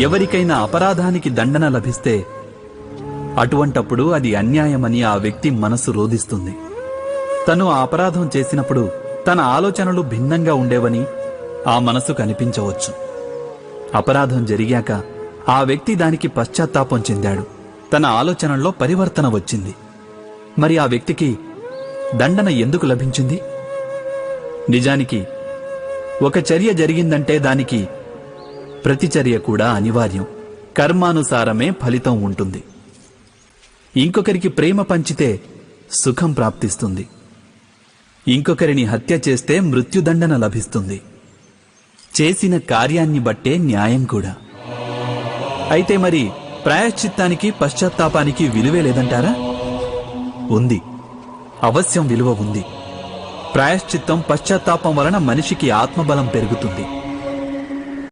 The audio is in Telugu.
ఎవరికైనా అపరాధానికి దండన లభిస్తే అటువంటప్పుడు అది అన్యాయమని ఆ వ్యక్తి మనసు రోధిస్తుంది. తను ఆ అపరాధం చేసినప్పుడు తన ఆలోచనలు భిన్నంగా ఉండేవని ఆ మనసు కనిపించవచ్చు. అపరాధం జరిగాక ఆ వ్యక్తి దానికి పశ్చాత్తాపం చెందాడు. తన ఆలోచనల్లో పరివర్తన వచ్చింది. మరి ఆ వ్యక్తికి దండన ఎందుకు లభించింది? నిజానికి ఒక చర్య జరిగిందంటే దానికి ప్రతిచర్య కూడా అనివార్యం. కర్మానుసారమే ఫలితం ఉంటుంది. ఇంకొకరికి ప్రేమ పంచితే సుఖం ప్రాప్తిస్తుంది. ఇంకొకరిని హత్య చేస్తే మృత్యుదండన లభిస్తుంది. చేసిన కార్యాన్ని బట్టే న్యాయం కూడా. అయితే మరి ప్రాయశ్చిత్తానికి పశ్చాత్తాపానికి విలువే లేదంటారా? ఉంది. అవశ్యం విలువ ఉంది. ప్రాయశ్చిత్తం పశ్చాత్తాపం వలన మనిషికి ఆత్మబలం పెరుగుతుంది.